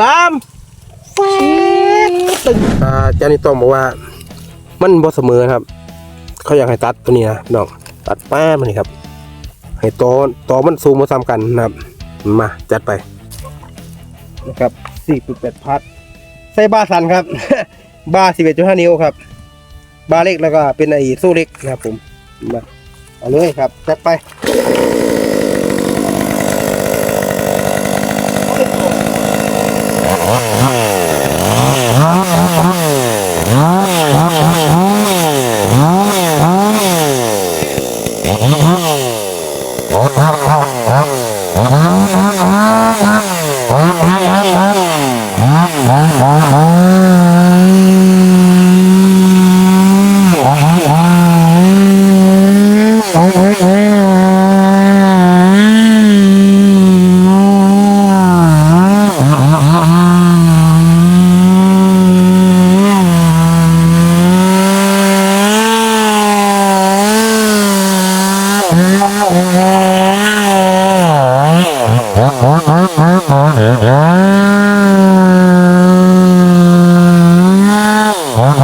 สามตึงอ่าเจ้านี่ต้องบอกว่า มันบ่เสมอครับ เขาอยากให้ตัดตัวนี้นะพี่น้องตัดแป้มันนี่ครับ ให้ตอตอมันสูงมาซ้ำกันนะครับ มาจัดไปนะครับสี่จุดแปดพัดใส่บาสันครับบาสิบเอ็ดจุดห้านิ้วครับบาเล็กแล้วก็เป็นไอ้สู้เล็กนะครับผมมาเอาเลยครับจัดไป Ah, ah, ah.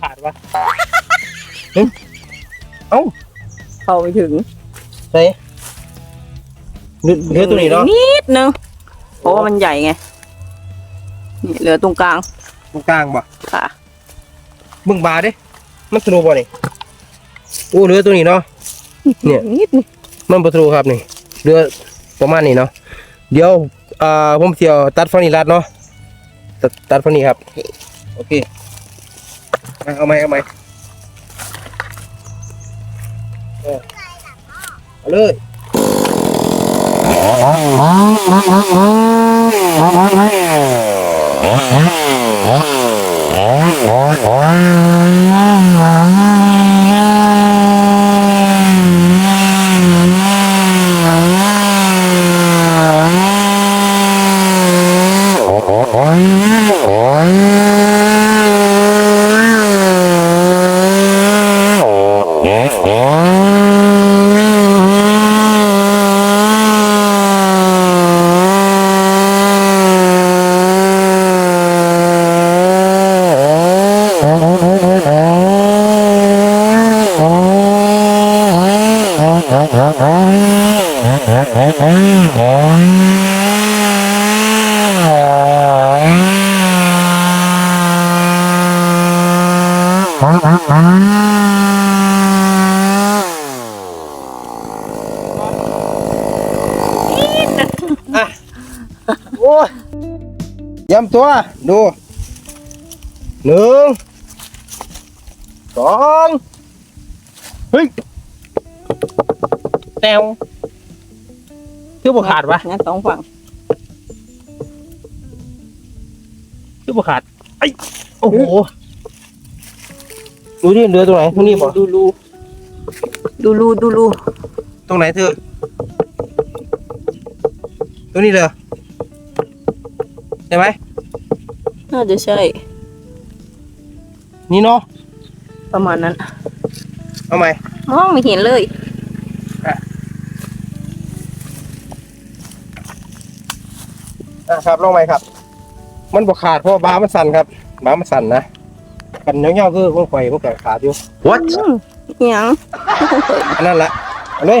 ขาดวะเอ้า เข้าไปถึงไหนเนื้อเนื้อตัวนี้เนาะนิดนึงเพราะว่ามันใหญ่ไงนี่เหลือตรงกลางตรงกลางบ่ค่ะมึงบาเด้มันสโลบ่นี่โอ้เรือตัวนี้เนาะเนี่ยนิดนึงมันประตูครับนี่เรือประมาณนี้เนาะเดี๋ยวอ่าผมเสียวตัดฟันนี้รัดเนาะตัดตัดฟันนี้ครับโอเคอะเอาไหมเอาไหม เออเอาเลยโยย้ำตัว ดูหนึ่งส องเฮ้ยแตวคือบ่ขาดวะงั้นสองฝั่งคือบ่ขาดไอ้โอ้โหดูดิเรือตรงไหนตรงนี้บ่ดูรูดูรูดูรูตรงไหนเธอตรงนี้เลยใช่ไหมน่าจะใช่ นี่เนาะ ประมาณนั้น เอาไหมมองไม่เห็นเลยอะครับลองไหมครับ มันบ่ขาดเพราะว่าบ้ามันสั่นครับบ้ามันสั่นนะกันเงี้ยวๆคือพวกไฟพวกแกขาดอยู่ What? อืมอิหยังอันนั้นละเอาเลย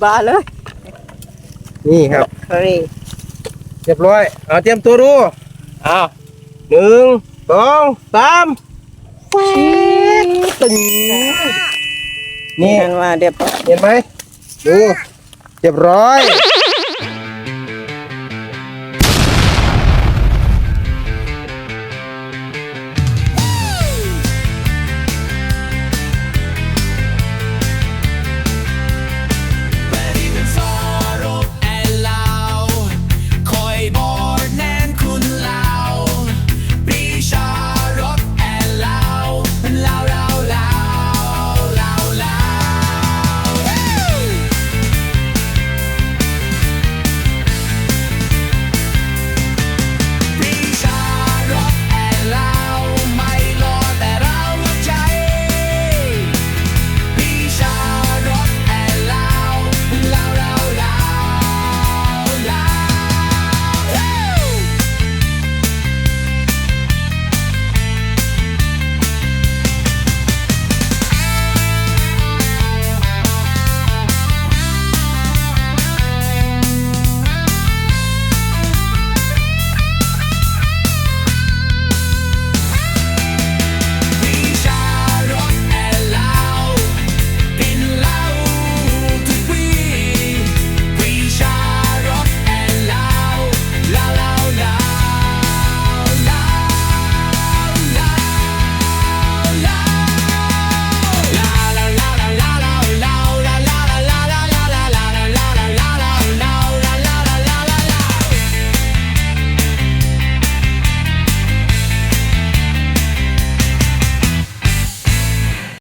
บบ้าเลยนี่ครับเฮ้ยเรียบร้อย เอาเตรียมตัวดูเอาหนึ่งสองสามตึงนี่นี่กันมาเดี๋ยวเห็นไหมดูเรียบร้อย